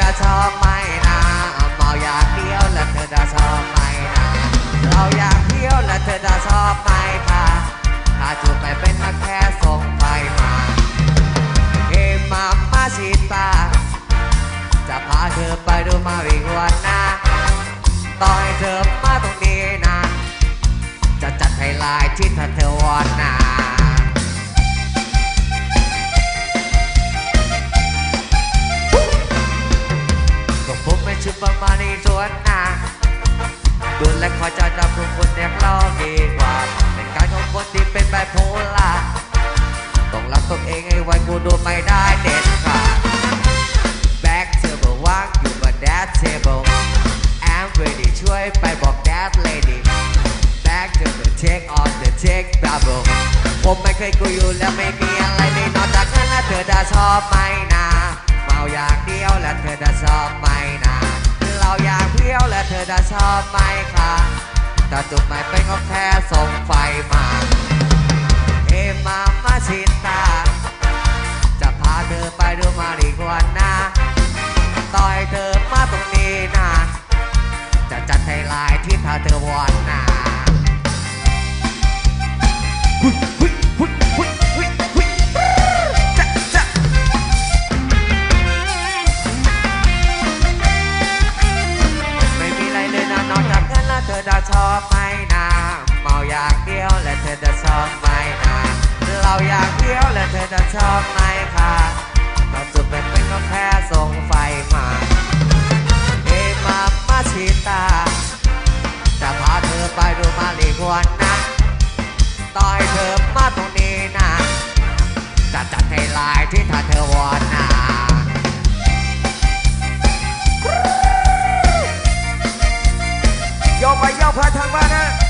จะชอบไหมนะเมาอยากเที่ยวและเธอจะชอบไหมนะเราอยากเที่ยวและเธอจะชอบไหมคะถ้าจูบไปเป็นมาแค่ส่งไปมาเอมามาชิตาจะพาเธอไปดูมาริวานาต่อให้เธอมาตรงนี้นะจะจัดให้ลายที่เธอวอนนาก็ผมเป็นชุดประ มาณนี้ส่วนนาดูและคอยจะจำทุกคนเรียกเราดีกว่า เป็นการของคนที่เป็นไบโพล่าต้องรักตัวเองให้ไว้กูดูไม่ได้เด็ดขาด Back table ว่างอยู่บน that table I'm ready ช่วยไปบอก that lady Back to the take on the take double ผมไม่เคยกูอยู่แล้วไม่มีอะไรเลยนอกจากนั้นแล้วเธอจะชอบไหมนะเมาอยากเดียวแล้วเธอจะชอบไหม ที่ยวแล้วเธอจะชอบไหมคะแต่จุดหมายเป็นก็แค่ส่งไฟมา เอมามาชิตา จะพาเธอไปดูมาดีกว่านะต่อยเธอมาตรงนี้นะจะจัดให้ลายที่พาเธอวอน ธอจะชอบไหมนะเราอยากเที่ยวแล้วเธอจะชอบไหมคะเราจุดเป็นเป็นก็แค่ส่งไฟมาเฮ้มามาชิตา จะพาเธอไปดูมาลีควนนะต่อยเธอมาตรงนี้นะจะจัดให้ลายที่ถ้าเธอวอนนะโยกไปโยกพาทางบ้านนะ